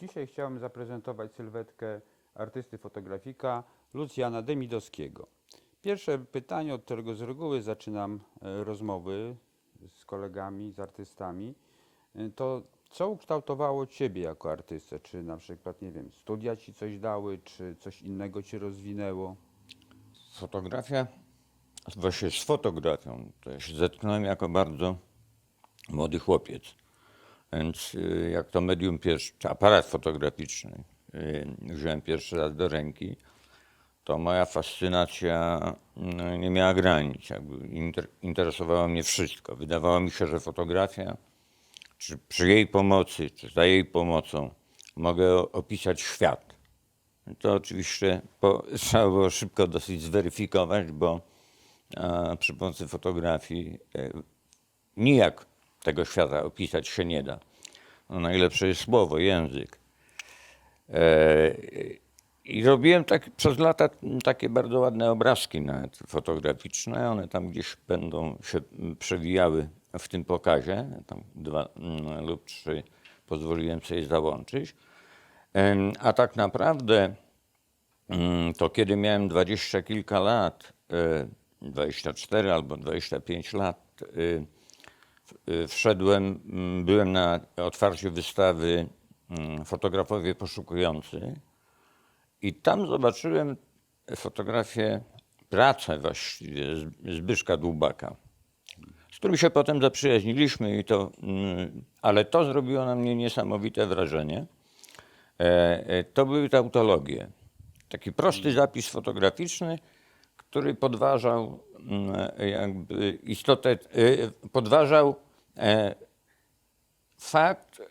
Dzisiaj chciałem zaprezentować sylwetkę artysty fotografika Lucjana Demidowskiego. Pierwsze pytanie, od którego z reguły zaczynam e, rozmowy z kolegami, z artystami, e, to co ukształtowało Ciebie jako artystę? Czy na przykład, nie wiem, studia Ci coś dały, czy coś innego Cię rozwinęło? Fotografia, właśnie z fotografią, zetknąłem jako bardzo młody chłopiec. Więc y, jak to medium pierwszy, aparat fotograficzny y, wziąłem pierwszy raz do ręki, to moja fascynacja no, nie miała granic. Jakby inter, interesowało mnie wszystko. Wydawało mi się, że fotografia, czy przy jej pomocy, czy za jej pomocą mogę opisać świat. To oczywiście po, trzeba było szybko dosyć zweryfikować, bo a, przy pomocy fotografii e, nijak tego świata opisać się nie da. No, najlepsze jest słowo, język. E, I robiłem tak, przez lata takie bardzo ładne obrazki nawet fotograficzne. One tam gdzieś będą się przewijały w tym pokazie. Tam dwa mm, lub trzy pozwoliłem sobie załączyć. A tak naprawdę mm, to kiedy miałem dwadzieścia kilka lat, e, 24 albo 25 lat, e, e, wszedłem, mm, byłem na otwarciu wystawy mm, Fotografowie Poszukujący i tam zobaczyłem fotografię, pracę właściwie Zbyszka Dłubaka, z którym się potem zaprzyjaźniliśmy, i to, mm, ale to zrobiło na mnie niesamowite wrażenie. E, e, To były tautologie. Taki prosty zapis fotograficzny, który podważał jakby istotę, e, podważał e, fakt,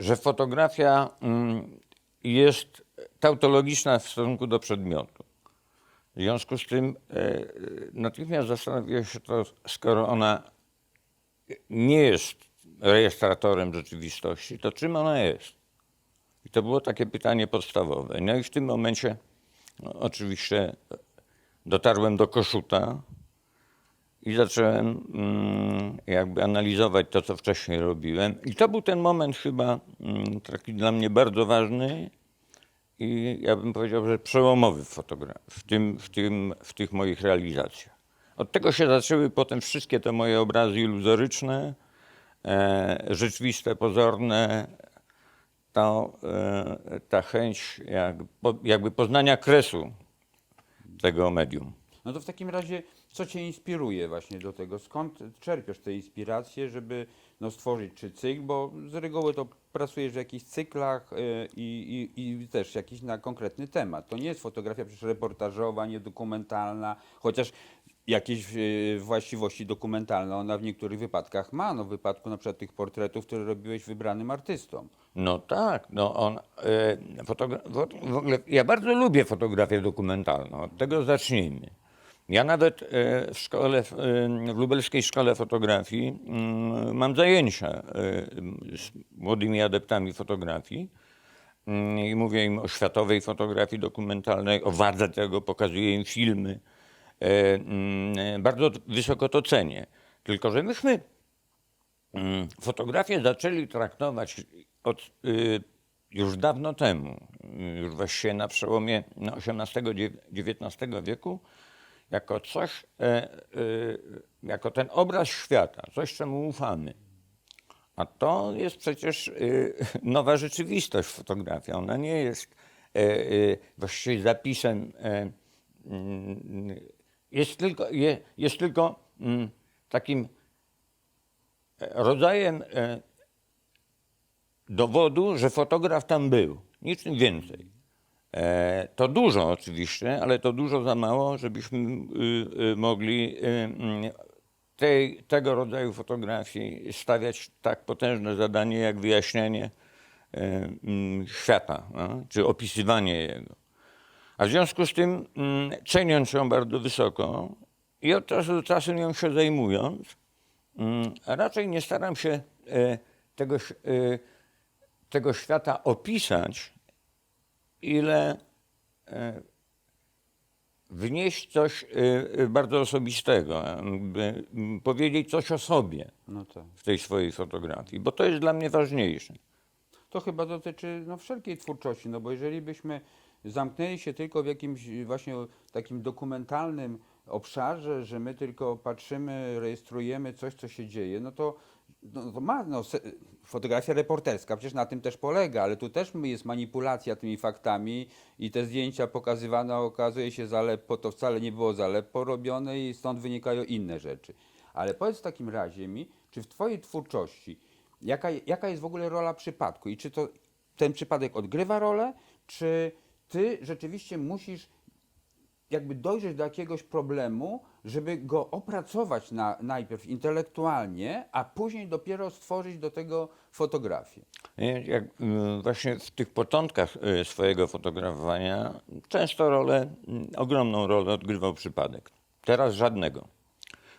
że fotografia mm, jest tautologiczna w stosunku do przedmiotu. W związku z tym e, natychmiast zastanowiłem się to, skoro ona nie jest rejestratorem rzeczywistości, to czym ona jest? I to było takie pytanie podstawowe. No i w tym momencie no, oczywiście dotarłem do Koszuta i zacząłem mm, jakby analizować to, co wcześniej robiłem. I to był ten moment chyba mm, taki dla mnie bardzo ważny i ja bym powiedział, że przełomowy w tym, w, tym, w tych moich realizacjach. Od tego się zaczęły potem wszystkie te moje obrazy iluzoryczne, e, rzeczywiste, pozorne, to, e, ta chęć jakby poznania kresu tego medium. No to w takim razie, co Cię inspiruje właśnie do tego? Skąd czerpiesz te inspiracje, żeby no, stworzyć czy cykl, bo z reguły to pracujesz w jakichś cyklach y, i, i, i też jakiś na konkretny temat. To nie jest fotografia przecież reportażowa, nie dokumentalna, chociaż jakieś y, właściwości dokumentalne ona w niektórych wypadkach ma. No w wypadku na przykład tych portretów, które robiłeś wybranym artystą. No tak, no on, e, fotogra- w, ogóle, ja bardzo lubię fotografię dokumentalną, od tego zacznijmy. Ja nawet e, w szkole, e, w lubelskiej szkole fotografii mm, mam zajęcia e, z młodymi adeptami fotografii Mm, i mówię im o światowej fotografii dokumentalnej, o wadze tego, pokazuję im filmy. E, mm, Bardzo wysoko to cenię. Tylko, że myśmy Mm, Fotografię zaczęli traktować od, y, już dawno temu, y, już właściwie na przełomie no, XVIII-XIX wieku, jako coś, e, e, jako ten obraz świata, coś, czemu ufamy. A to jest przecież y, nowa rzeczywistość fotografia. Ona nie jest e, właściwie zapisem, mm, jest tylko, je, jest tylko mm, takim rodzajem e, dowodu, że fotograf tam był. Niczym więcej. E, To dużo oczywiście, ale to dużo za mało, żebyśmy y, y, mogli y, mm, tej, tego rodzaju fotografii stawiać tak potężne zadanie jak wyjaśnienie e, mm, świata, no, czy opisywanie jego. A w związku z tym, mm, ceniąc ją bardzo wysoko i od czasu do czasu nią się zajmując, Mm, raczej nie staram się e, tego, e, tego świata opisać, ile e, wnieść coś bardzo osobistego, jakby, m, powiedzieć coś o sobie No tak. w tej swojej fotografii, bo to jest dla mnie ważniejsze. to chyba dotyczy no, wszelkiej twórczości, no bo jeżeli byśmy zamknęli się tylko w jakimś właśnie takim dokumentalnym obszarze, że my tylko patrzymy, rejestrujemy coś, co się dzieje, no to, no, to ma, no, fotografia reporterska przecież na tym też polega, ale tu też jest manipulacja tymi faktami i te zdjęcia pokazywane okazuje się za leppo, to wcale nie było za leppo robione i stąd wynikają inne rzeczy. Ale powiedz w takim razie mi, czy w Twojej twórczości, jaka, jaka jest w ogóle rola przypadku i czy to ten przypadek odgrywa rolę, czy Ty rzeczywiście musisz jakby dojrzeć do jakiegoś problemu, żeby go opracować na, najpierw intelektualnie, a później dopiero stworzyć do tego fotografię. Jak, y, właśnie w tych początkach y, swojego fotografowania często rolę, ogromną rolę odgrywał przypadek. Teraz żadnego.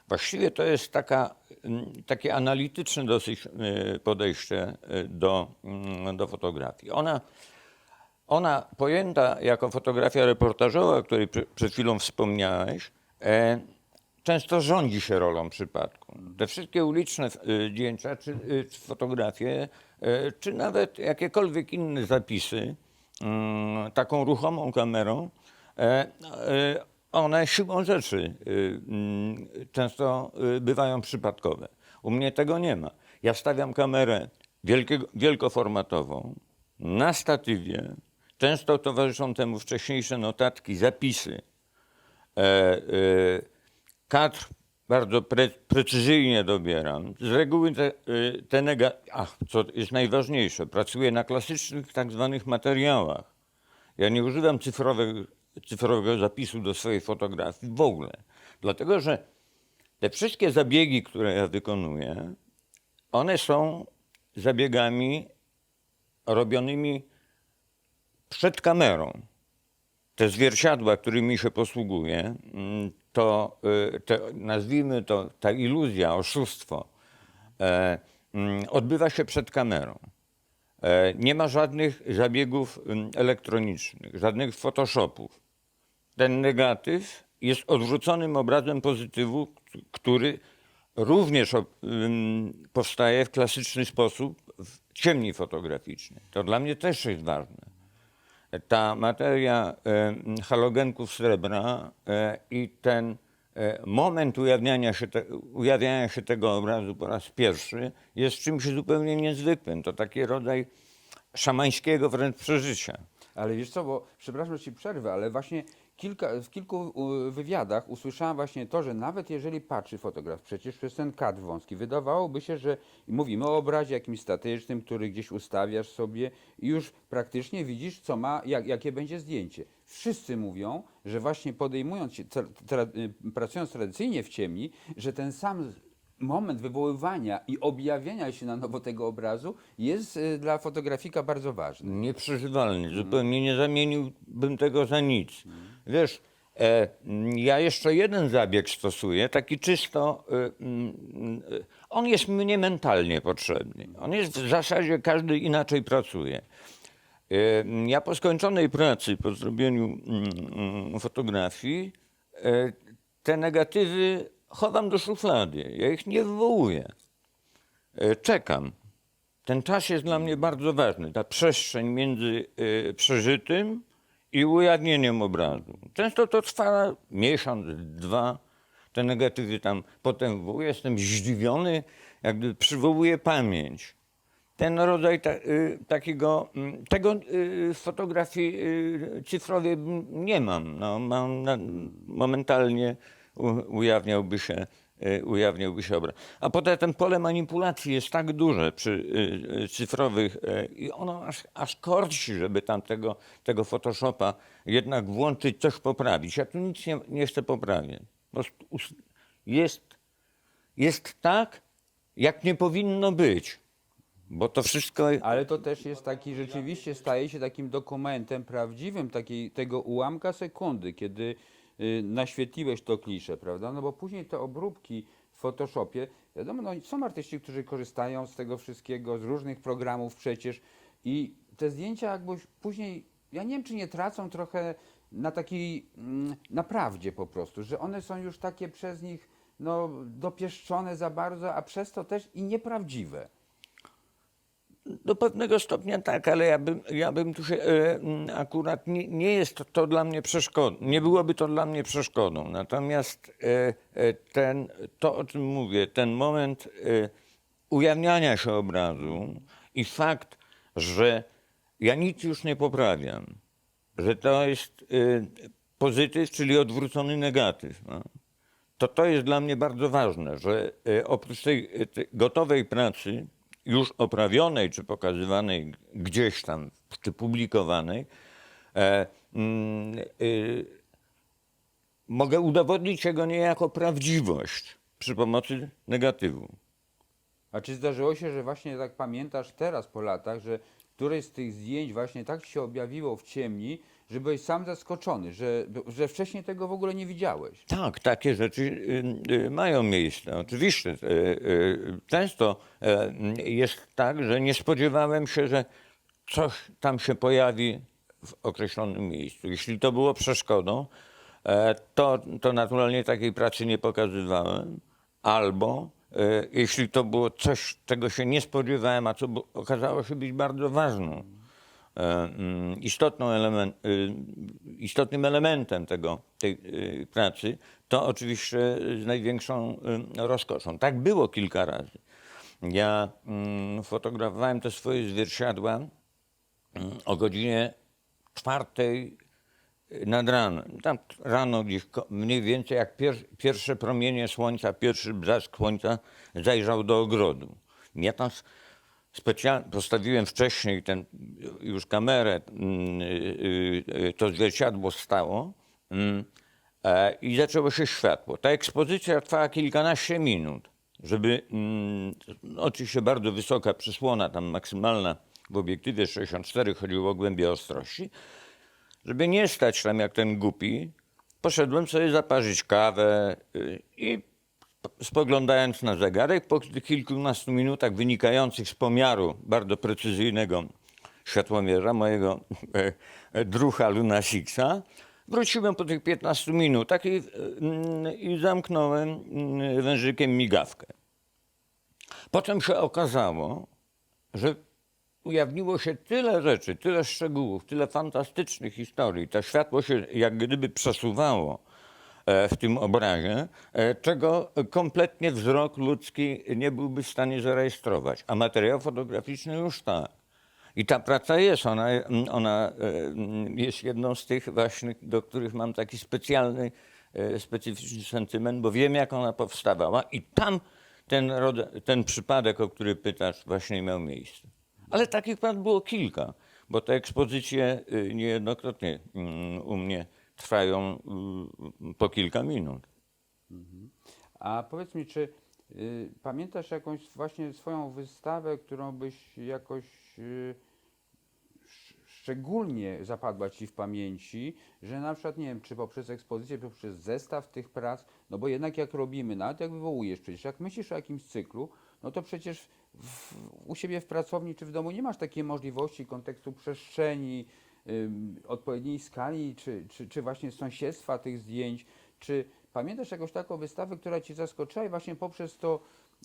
Właściwie to jest taka, takie analityczne dosyć y, podejście do, do fotografii. Ona, ona pojęta jako fotografia reportażowa, o której przed chwilą wspomniałeś, e, często rządzi się rolą przypadku. Te wszystkie uliczne y, zdjęcia, czy, czy fotografie, czy nawet jakiekolwiek inne zapisy, mm, taką ruchomą kamerą, e, e, one siłą rzeczy mm, często bywają przypadkowe. U mnie tego nie ma. Ja stawiam kamerę wielkoformatową na statywie. Często towarzyszą temu wcześniejsze notatki, zapisy. E, e, kadr bardzo pre, precyzyjnie dobieram. Z reguły te, e, te. Ach, co jest najważniejsze, pracuję na klasycznych tak zwanych materiałach. Ja nie używam cyfrowego zapisu do swojej fotografii w ogóle. Dlatego, że te wszystkie zabiegi, które ja wykonuję, one są zabiegami robionymi przed kamerą. Te zwierciadła, którymi się posługuję, mm, to y, te, nazwijmy to ta iluzja, oszustwo, e, mm, odbywa się przed kamerą. E, nie ma żadnych zabiegów mm, elektronicznych, żadnych photoshopów. Ten negatyw jest odwróconym obrazem pozytywu, który również powstaje w klasyczny sposób w ciemni fotograficznej. To dla mnie też jest ważne ta materia halogenków srebra e, i ten e, moment ujawniania się, te, ujawniania się tego obrazu po raz pierwszy jest czymś zupełnie niezwykłym. To taki rodzaj szamańskiego wręcz przeżycia. Ale wiesz co, bo przepraszam, że ci przerwę, ale właśnie kilka, w kilku wywiadach usłyszałam właśnie to, że nawet jeżeli patrzy fotograf przecież przez ten kadr wąski, wydawałoby się, że mówimy o obrazie jakimś statycznym, który gdzieś ustawiasz sobie i już praktycznie widzisz, co ma, jak, jakie będzie zdjęcie. Wszyscy mówią, że właśnie podejmując się, tra, pracując tradycyjnie w ciemni, że ten sam moment wywoływania i objawienia się na nowo tego obrazu jest y, dla fotografika bardzo ważny. Nieprzeżywalny. Zupełnie nie zamieniłbym tego za nic. Wiesz, e, m, ja jeszcze jeden zabieg stosuję, taki czysto. e, mm, e, on jest mnie mentalnie potrzebny. On jest w zasadzie, każdy inaczej pracuje. E, m, Ja po skończonej pracy, po zrobieniu mm, mm, fotografii, e, te negatywy chowam do szuflady. Ja ich nie wywołuję. E, Czekam. Ten czas jest dla mnie bardzo ważny. Ta przestrzeń między y, przeżytym i ujawnieniem obrazu. Często to trwa miesiąc, dwa. Te negatywy tam potem wywołuję. Jestem zdziwiony, jakby przywołuję pamięć. Ten rodzaj ta, y, takiego, mm, tego y, w fotografii y, cyfrowej nie mam. No, mam na, momentalnie ujawniałby się y, ujawniałby się obraz. A poza tym pole manipulacji jest tak duże przy y, y, cyfrowych i ono aż, aż korci, żeby tam tego, tego Photoshopa jednak włączyć, coś poprawić. Ja tu nic nie, nie chcę poprawiać. Po jest, jest tak, jak nie powinno być. Bo to wszystko... Ale to też jest taki, rzeczywiście staje się takim dokumentem prawdziwym takiej, tego ułamka sekundy, kiedy naświetliłeś to klisze, prawda? No bo później te obróbki w Photoshopie, wiadomo, no, są artyści, którzy korzystają z tego wszystkiego, z różnych programów przecież i te zdjęcia jakby później, ja nie wiem, czy nie tracą trochę na takiej, mm, na prawdzie po prostu, że one są już takie przez nich no, dopieszczone za bardzo, a przez to też i nieprawdziwe. Do pewnego stopnia tak, ale ja bym, ja bym tu się e, akurat nie, nie jest to, dla mnie przeszkodą, nie byłoby to dla mnie przeszkodą. Natomiast e, e, ten, to, o czym mówię, ten moment e, ujawniania się obrazu i fakt, że ja nic już nie poprawiam, że to jest e, pozytyw, czyli odwrócony negatyw. No to to jest dla mnie bardzo ważne, że e, oprócz e, tej gotowej pracy, już oprawionej czy pokazywanej gdzieś tam, czy publikowanej, e, mm, e, mogę udowodnić jego niejako prawdziwość przy pomocy negatywu. A czy zdarzyło się, że właśnie tak pamiętasz teraz po latach, że któreś z tych zdjęć właśnie tak się objawiło w ciemni, że byłeś sam zaskoczony, że, że wcześniej tego w ogóle nie widziałeś? Tak, takie rzeczy y, y, mają miejsce. Oczywiście y, często jest tak, że nie spodziewałem się, że coś tam się pojawi w określonym miejscu. Jeśli to było przeszkodą, e, to, to naturalnie takiej pracy nie pokazywałem. Albo jeśli to było coś, czego się nie spodziewałem, a co okazało się być bardzo ważną e, mm, istotną element, y, istotnym elementem tego, tej pracy, to oczywiście z największą rozkoszą. Tak było kilka razy. Ja mm, fotografowałem te swoje zwierciadła mm, o godzinie czwartej nad ranem. Tam rano gdzieś mniej więcej jak pier, pierwsze promienie słońca, pierwszy blask słońca zajrzał do ogrodu. Ja tam specjalnie postawiłem wcześniej ten, już kamerę, mm, y, y, to zwierciadło stało mm, e, i zaczęło się światło. Ta ekspozycja trwała kilkanaście minut, żeby, mm, oczywiście bardzo wysoka przysłona, tam maksymalna w obiektywie 64, chodziło o głębię ostrości, żeby nie stać tam jak ten głupi, poszedłem sobie zaparzyć kawę y, i spoglądając na zegarek, po kilkunastu minutach wynikających z pomiaru bardzo precyzyjnego światłomierza, mojego e, e, drucha Luna Sixa, wróciłem po tych 15 minutach i, mm, i zamknąłem mm, wężykiem migawkę. Potem się okazało, że ujawniło się tyle rzeczy, tyle szczegółów, tyle fantastycznych historii. To światło się jak gdyby przesuwało e, w tym obrazie, e, czego kompletnie wzrok ludzki nie byłby w stanie zarejestrować. A materiał fotograficzny już tak. I ta praca jest, ona, ona e, jest jedną z tych właśnie, do których mam taki specjalny, specyficzny sentyment, bo wiem, jak ona powstawała i tam ten, ten przypadek, o który pytasz, właśnie miał miejsce. Ale takich prac było kilka, bo te ekspozycje y, niejednokrotnie mm, u mnie trwają y, po kilka minut. A powiedz mi, czy y, pamiętasz jakąś właśnie swoją wystawę, którą byś jakoś szczególnie zapadła Ci w pamięci, że na przykład, nie wiem, czy poprzez ekspozycję, czy poprzez zestaw tych prac, no bo jednak jak robimy, nawet jak wywołujesz, przecież jak myślisz o jakimś cyklu, no to przecież w, u siebie w pracowni czy w domu nie masz takiej możliwości kontekstu przestrzeni, odpowiedniej skali, czy, czy, czy właśnie sąsiedztwa tych zdjęć. Czy pamiętasz jakąś taką wystawę, która Cię zaskoczyła i właśnie poprzez to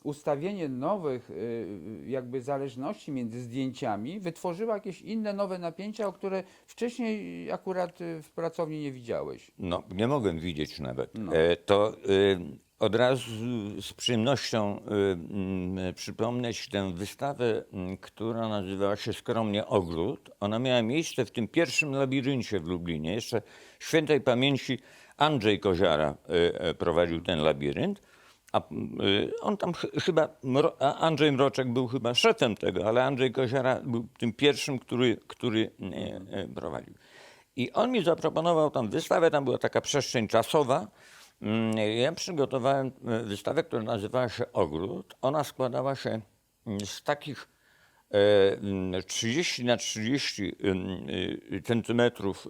ustawienie nowych y, jakby zależności między zdjęciami wytworzyła jakieś inne nowe napięcia, o które wcześniej akurat y, w pracowni nie widziałeś? No, nie mogłem widzieć nawet. No. E, to y, od razu z przyjemnością y, mm, przypomnę Ci tę wystawę, mm, która nazywała się skromnie Ogród. Ona miała miejsce w tym pierwszym labiryncie w Lublinie. Jeszcze świętej pamięci Andrzej Koziara y, y, prowadził ten labirynt. A y, on tam ch- chyba, Andrzej Mroczek był chyba szefem tego, ale Andrzej Koziara był tym pierwszym, który, który e, prowadził. I on mi zaproponował tam wystawę, tam była taka przestrzeń czasowa. Mm, Ja przygotowałem e, wystawę, która nazywała się Ogród. Ona składała się mm, z takich e, mm, 30 na 30 mm, y, centymetrów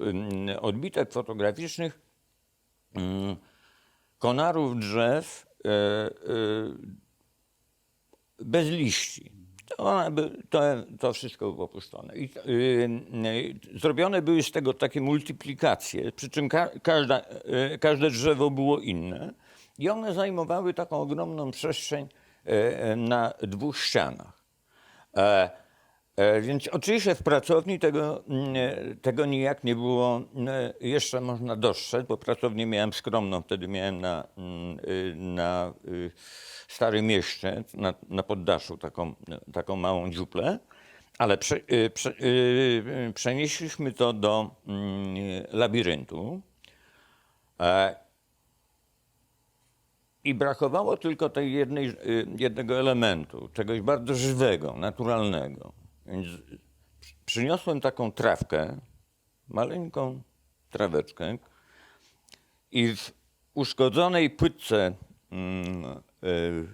odbitek fotograficznych konarów drzew bez liści. To, to, wszystko było opuszczone. I, y, y, zrobione były z tego takie multiplikacje, przy czym ka, każda, y, każde drzewo było inne i one zajmowały taką ogromną przestrzeń e, e, na dwóch ścianach. E, E, Więc oczywiście w pracowni tego, mm, e, tego nijak nie było e, jeszcze można dostrzec, bo pracownię miałem skromną, wtedy miałem na, mm, y, na y, Starym Mieście, na, na poddaszu taką, taką małą dziuplę, ale prze, y, prze, przenieśliśmy to do mm, labiryntu. E, I brakowało tylko tej jednej, jednego elementu, czegoś bardzo żywego, naturalnego. Więc przy- przyniosłem taką trawkę, maleńką traweczkę i w uszkodzonej płytce, mm, y,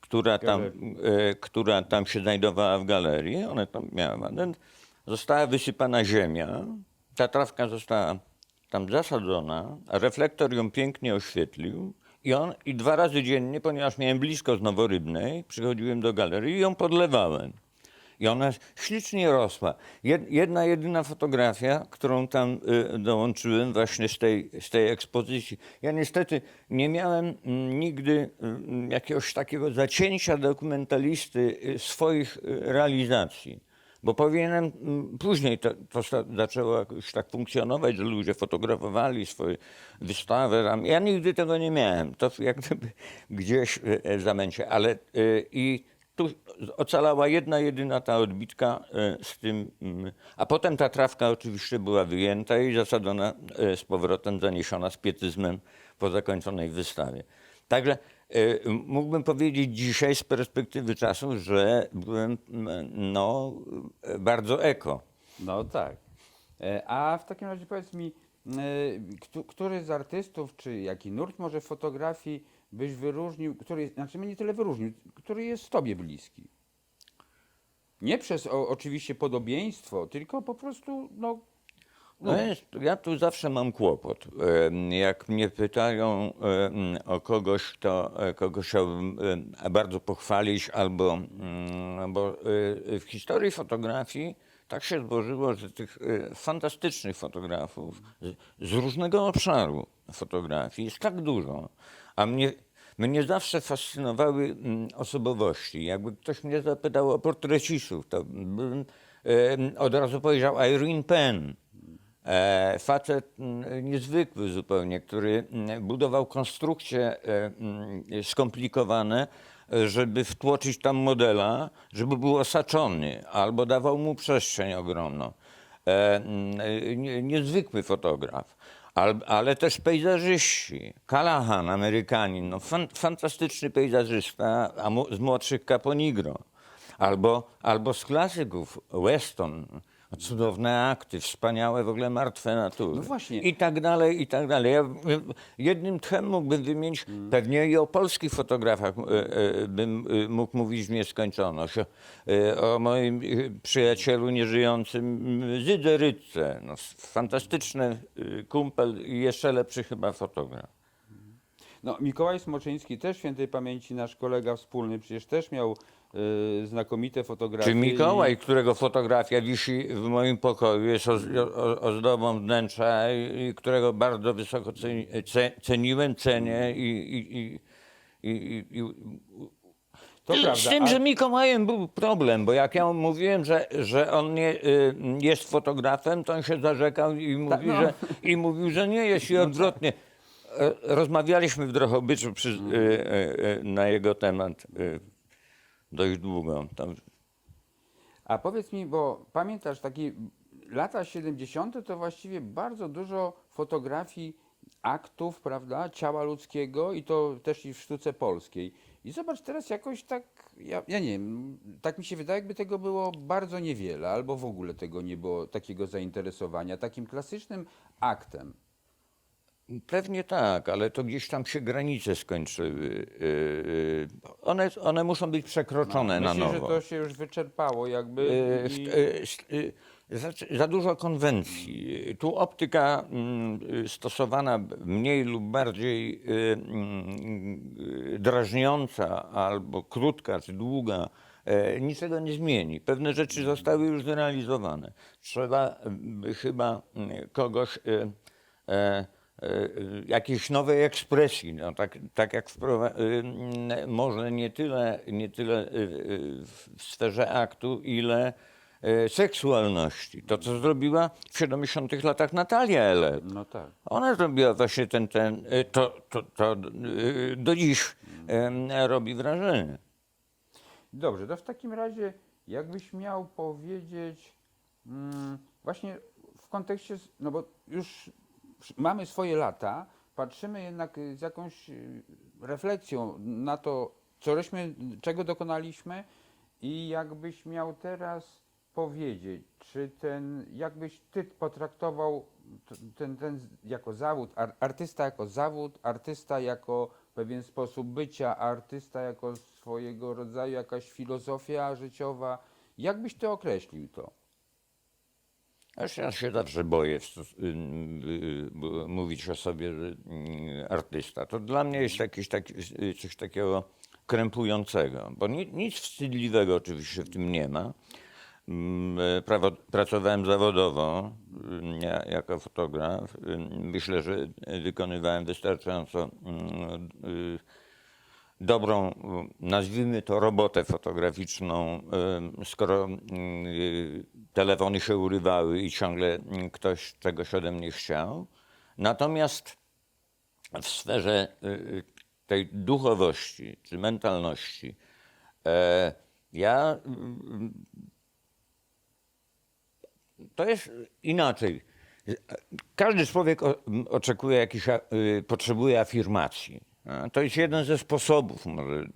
która, tam, y, która tam się znajdowała w galerii, ona tam miała patent, została wysypana ziemia, ta trawka została tam zasadzona, a reflektor ją pięknie oświetlił. I, on, i dwa razy dziennie, ponieważ miałem blisko z Noworybnej, przychodziłem do galerii i ją podlewałem. I ona ślicznie rosła. Jed- Jedna, jedyna fotografia, którą tam y, dołączyłem właśnie z tej, z tej ekspozycji. Ja niestety nie miałem mm, nigdy mm, jakiegoś takiego zacięcia dokumentalisty y, swoich y, realizacji. Bo powinienem, mm, później to, to zaczęło jakoś tak funkcjonować, że ludzie fotografowali swoje wystawy. tam. Ja nigdy tego nie miałem. To jak gdyby gdzieś zamęcie. Ale i tu ocalała jedna, jedyna ta odbitka e, z tym, mm, a potem ta trawka oczywiście była wyjęta i zasadzona e, z powrotem, zaniesiona z pietyzmem po zakończonej wystawie. Także e, mógłbym powiedzieć dzisiaj z perspektywy czasu, że byłem mm, no, bardzo eko. No tak. A w takim razie powiedz mi, któ- który z artystów, czy jaki nurt może fotografii byś wyróżnił, który, znaczy nie tyle wyróżnił, który jest tobie bliski? Nie przez o, oczywiście podobieństwo, tylko po prostu, no, No jest, ja tu zawsze mam kłopot. Jak mnie pytają o kogoś, to e, kogo chciałbym bardzo pochwalić, albo mm, bo e, w historii fotografii tak się złożyło, że tych e, fantastycznych fotografów z różnego obszaru fotografii jest tak dużo, a mnie, mnie zawsze fascynowały mm, osobowości. Jakby ktoś mnie zapytał o portrecistów, to bym od razu powiedział Irene Penn. E, facet mm, niezwykły zupełnie, który mm, budował konstrukcje skomplikowane, żeby wtłoczyć tam modela, żeby był osaczony, albo dawał mu przestrzeń ogromną. E, e, nie- Niezwykły fotograf. Al, ale też pejzażyści. Callahan, Amerykanin, no fan, fantastyczny pejzażysta, a mu, z młodszych Caponigro. Albo, albo z klasyków Weston, cudowne akty, wspaniałe w ogóle martwe natury. No właśnie. I tak dalej, i tak dalej. Ja jednym tchem mógłbym wymienić, pewnie i o polskich fotografach y, y, bym y, mógł mówić w nieskończoność. O, moim przyjacielu nieżyjącym Zydze Rydce. No, fantastyczny kumpel i jeszcze lepszy chyba fotograf. no Mikołaj Smoczyński, też świętej pamięci nasz kolega wspólny, przecież też miał e, znakomite fotografie. Czy Mikołaj, którego fotografia wisi w moim pokoju, jest oz, o, ozdobą wnętrza i, i którego bardzo wysoko ceni, ce, ceniłem, cenię i, i, i, i, i, i To z prawda, tym, a- że Mikołajem był problem, bo jak ja mu mówiłem, że, że on nie y, jest fotografem, to on się zarzekał i mówił, no. że, i mówił, że nie jest i odwrotnie. E, Rozmawialiśmy w Drohobyczu przy, y, y, y, na jego temat y, dość długo. Tam, A powiedz mi, bo pamiętasz, takie lata 70. to właściwie bardzo dużo fotografii aktów, prawda, ciała ludzkiego i to też i w sztuce polskiej. I zobacz, teraz jakoś tak, ja, ja nie wiem, tak mi się wydaje, jakby tego było bardzo niewiele, albo w ogóle tego nie było, takiego zainteresowania, takim klasycznym aktem. Pewnie tak, ale to gdzieś tam się granice skończyły. Yy, yy, One, one muszą być przekroczone na Myślę, nowo. że to się już wyczerpało jakby. Yy, i- yy, yy, Za, za dużo konwencji. Tu optyka mm, yy, stosowana b- mniej lub bardziej yy, mm, yy, drażniąca albo krótka czy długa e, niczego nie zmieni. Pewne rzeczy zostały już zrealizowane. Trzeba by chyba mm, kogoś e, e, jakiejś nowej ekspresji. No, tak, tak jak y, może nie tyle, nie tyle y, y, w sferze aktu, ile y, seksualności. To, co zrobiła w 70 latach Natalia Ele. No tak. Ona zrobiła właśnie ten, ten y, to, to, to y, do dziś robi wrażenie. Dobrze, to w takim razie jakbyś miał powiedzieć mm, właśnie w kontekście, no bo już mamy swoje lata, patrzymy jednak y, z jakąś y, refleksją na to, czego dokonaliśmy i jakbyś miał teraz powiedzieć, czy ten, jakbyś ty potraktował ten, ten jako zawód, ar, artysta jako zawód, artysta jako pewien sposób bycia, artysta jako swojego rodzaju jakaś filozofia życiowa. Jak byś ty określił to? Ja się zawsze boję y, y, y, mówić o sobie, artysta. To dla mnie jest taki, coś takiego krępującego, bo ni, nic wstydliwego oczywiście w tym nie ma. Mm, e, pracowałem zawodowo ja, jako fotograf. Myślę, że wykonywałem wystarczająco mm, dobrą, nazwijmy to robotę fotograficzną, skoro telefony się urywały i ciągle y, ktoś czegoś ode mnie chciał. Natomiast w sferze y, tej duchowości czy mentalności e, ja y, to jest inaczej. Każdy człowiek oczekuje jakiś, a- y, potrzebuje afirmacji. To jest jeden ze sposobów.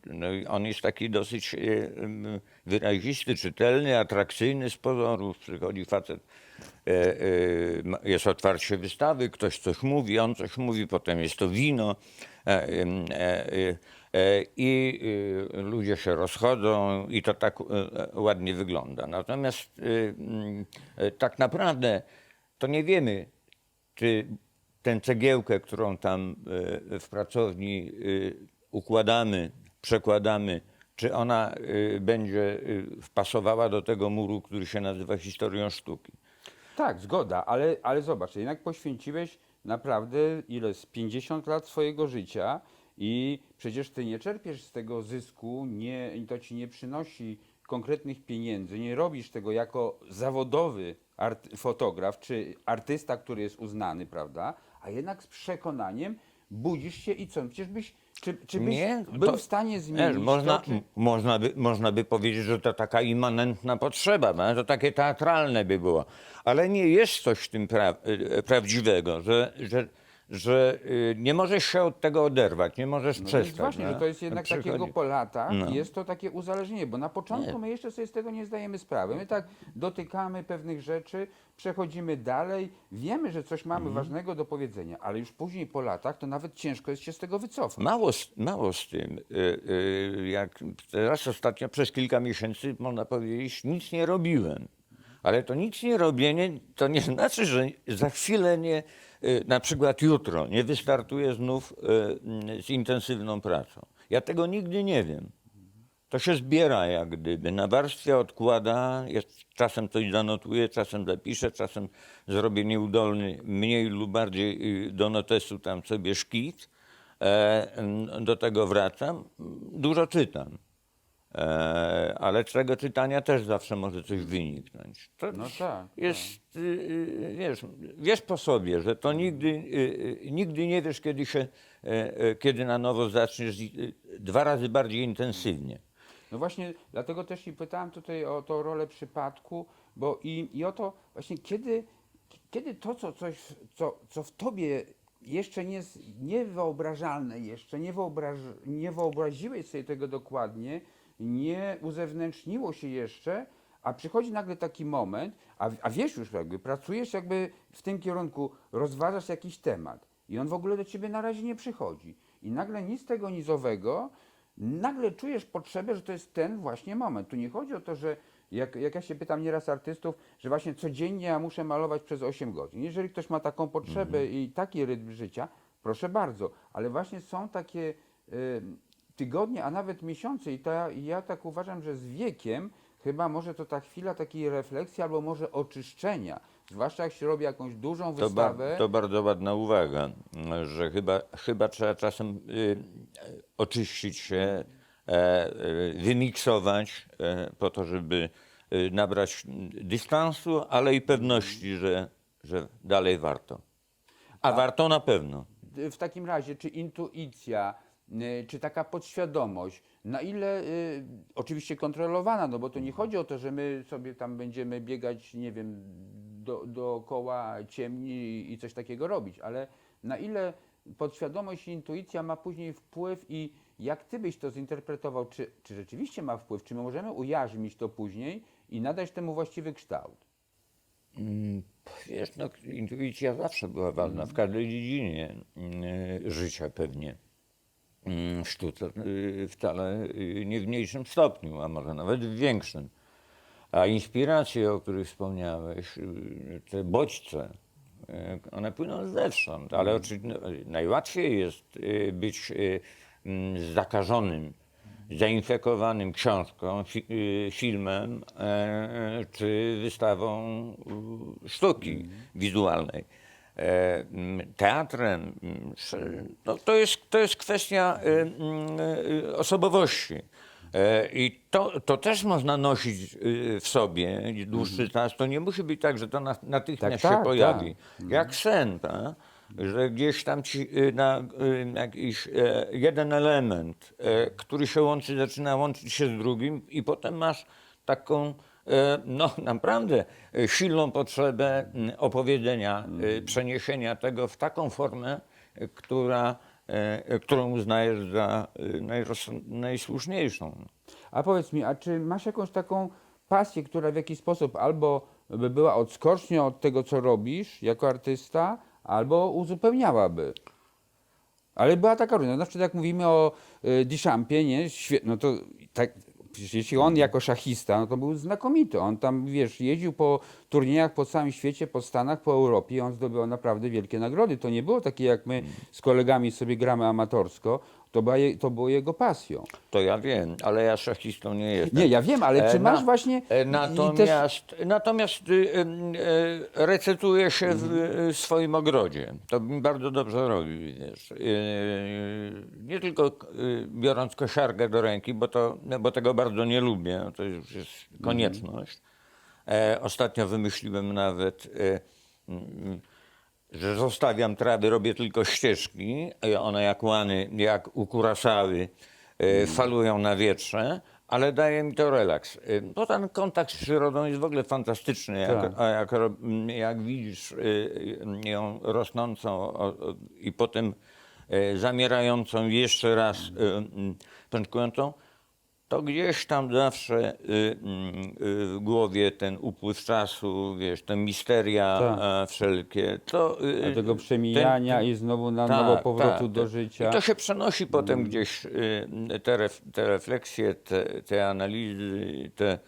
No on jest taki dosyć ym, wyrazisty, czytelny, atrakcyjny z pozoru. Przychodzi facet, e, e, jest otwarcie wystawy, ktoś coś mówi, on coś mówi, potem jest to wino. e, e, e, e, I ludzie się rozchodzą i to tak e, e, ładnie wygląda. Natomiast e, tak naprawdę to nie wiemy, czy tę cegiełkę, którą tam e, w pracowni e, układamy, przekładamy, czy ona e, będzie wpasowała do tego muru, który się nazywa historią sztuki. Tak, zgoda, ale, ale zobacz, jednak poświęciłeś naprawdę ile z 50 lat swojego życia i przecież ty nie czerpiesz z tego zysku, nie, to ci nie przynosi konkretnych pieniędzy, nie robisz tego jako zawodowy fotograf czy artysta, który jest uznany, prawda? A jednak z przekonaniem budzisz się i co? Przecież byś, czy, czy byś Nie, był to- w stanie zmienić można, to, czy... można, by, można by powiedzieć, że to taka immanentna potrzeba, no, to takie teatralne by było. Ale nie jest coś w tym pra, e, prawdziwego, że, że, że y, nie możesz się od tego oderwać, nie możesz No przestać. właśnie, no. że to jest jednak Przychodzi- takiego po latach, No. jest to takie uzależnienie, bo na początku my jeszcze sobie z tego nie zdajemy sprawy. My tak dotykamy pewnych rzeczy, przechodzimy dalej, wiemy, że coś mamy Mhm. ważnego do powiedzenia, ale już później po latach to nawet ciężko jest się z tego wycofać. Mało z, mało z tym. Y, y, Jak teraz ostatnio przez kilka miesięcy, można powiedzieć, nic nie robiłem. Ale to nic nie robienie to nie znaczy, że za chwilę nie, na przykład jutro, nie wystartuję znów y, z intensywną pracą. Ja tego nigdy nie wiem. To się zbiera jak gdyby, na warstwie odkłada, jest, czasem coś zanotuję, czasem zapiszę, czasem zrobię nieudolny, mniej lub bardziej y, do notesu tam sobie szkic, e, do tego wracam, dużo czytam. E, ale z tego czytania też zawsze może coś wyniknąć. To No tak, jest, y, y, wiesz, wiesz po sobie, że to nigdy, y, nigdy nie wiesz, kiedy się, e, e, kiedy na nowo zaczniesz dwa razy bardziej intensywnie. No właśnie, dlatego też i pytałem tutaj o tą rolę przypadku, bo i, i o to właśnie kiedy, kiedy to, co, coś, co, co w tobie jeszcze nie jest niewyobrażalne jeszcze, nie, wyobraż, nie wyobraziłeś sobie tego dokładnie, nie uzewnętrzniło się jeszcze, a przychodzi nagle taki moment, a, a wiesz już jakby, pracujesz jakby w tym kierunku, rozważasz jakiś temat i on w ogóle do ciebie na razie nie przychodzi. I nagle nic tego nizowego, nagle czujesz potrzebę, że to jest ten właśnie moment. Tu nie chodzi o to, że jak, jak ja się pytam nieraz artystów, że właśnie codziennie ja muszę malować przez 8 godzin. Jeżeli ktoś ma taką potrzebę i taki rytm życia, proszę bardzo, ale właśnie są takie y, tygodnie, a nawet miesiące i ta, ja tak uważam, że z wiekiem chyba może to ta chwila takiej refleksji albo może oczyszczenia, zwłaszcza jak się robi jakąś dużą To, wystawę. ba, to bardzo ładna uwaga, że chyba, chyba trzeba czasem y, oczyścić się, y, wymiksować e, po to, żeby y, nabrać dystansu, ale i pewności, że, że dalej warto. A warto na pewno. w takim razie, czy intuicja, y, czy taka podświadomość, na ile y, oczywiście kontrolowana, no bo to nie chodzi o to, że my sobie tam będziemy biegać, nie wiem, do, dookoła ciemni i coś takiego robić, ale na ile podświadomość i intuicja ma później wpływ i jak ty byś to zinterpretował, czy, czy rzeczywiście ma wpływ, czy my możemy ujarzmić to później i nadać temu właściwy kształt? Mm, Wiesz, no, intuicja zawsze była ważna w każdej dziedzinie y, życia pewnie. Mm, W sztuce y, wcale y, nie w mniejszym stopniu, a może nawet w większym. A inspiracje, o których wspomniałeś, y, te bodźce, one płyną zewsząd, ale oczywiście no, najłatwiej jest być mm, zakażonym, zainfekowanym książką, fi, filmem e, czy wystawą sztuki wizualnej. E, Teatrem no, to, jest, to jest kwestia mm, y, osobowości. E, I to, to też można nosić w sobie dłuższy czas. To nie musi być tak, że to na, natychmiast Tak, się tak, pojawi. Jak sen, tak? że gdzieś tam ci na y, jakiś e, jeden element, e, który się łączy, zaczyna łączyć się z drugim i potem masz taką e, no naprawdę e, silną potrzebę opowiedzenia, e, przeniesienia tego w taką formę, e, która, e, którą uznajesz za e, najsłuszniejszą. A powiedz mi, a czy masz jakąś taką pasję, która w jakiś sposób albo by była odskocznią od tego, co robisz jako artysta, albo uzupełniałaby? Ale była taka różnica. Na przykład jak mówimy o y, Duchampie, nie? Świe- no to tak, przecież jeśli on jako szachista, no to był znakomity. On tam, wiesz, jeździł po turniejach po całym świecie, po Stanach, po Europie i on zdobywał naprawdę wielkie nagrody. To nie było takie jak my z kolegami sobie gramy amatorsko. To, była je, to było jego pasją. To ja wiem, ale ja szachistą nie jestem. Nie, ja wiem, ale czy E, masz na- właśnie... e, Natomiast, natomiast y, y, y, recytuję się w Mhm. y, swoim ogrodzie. To mi bardzo dobrze robi. Wiesz. Y, nie tylko y, biorąc kosiarkę do ręki, bo, to, bo tego bardzo nie lubię. To już jest konieczność. E, ostatnio wymyśliłem nawet, y, mm, że zostawiam trawy, robię tylko ścieżki. One jak łany, jak ukurasały, e, falują na wietrze, ale daje mi to relaks. E, Bo ten kontakt z przyrodą jest w ogóle fantastyczny. Jak, Tak. a jak, jak widzisz e, ją rosnącą i potem zamierającą jeszcze raz pęczkującą, to gdzieś tam zawsze y, mm, y, w głowie ten upływ czasu, wiesz, te misteria Tak. wszelkie, to... y, tego ten- przemijania i znowu na tak, nowo powrotu tak, do życia. I to się przenosi potem gdzieś, y, te, ref, te refleksje, te, te analizy, te,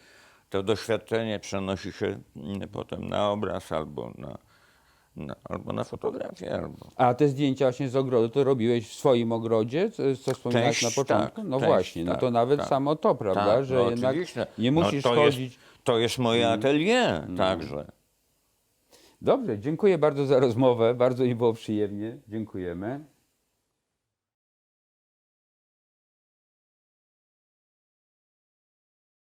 to doświadczenie przenosi się mm, potem na obraz albo na, na, albo na fotografię. Albo... A te zdjęcia właśnie z ogrodu to robiłeś w swoim ogrodzie, co, wspominałeś na początku? tak, no część, właśnie, no tak, to nawet tak. samo to, prawda, Tak, że no jednak oczywiście. nie No musisz to chodzić. Jest, to jest moje atelier także. Dobrze, dziękuję bardzo za rozmowę, bardzo mi było przyjemnie, dziękujemy.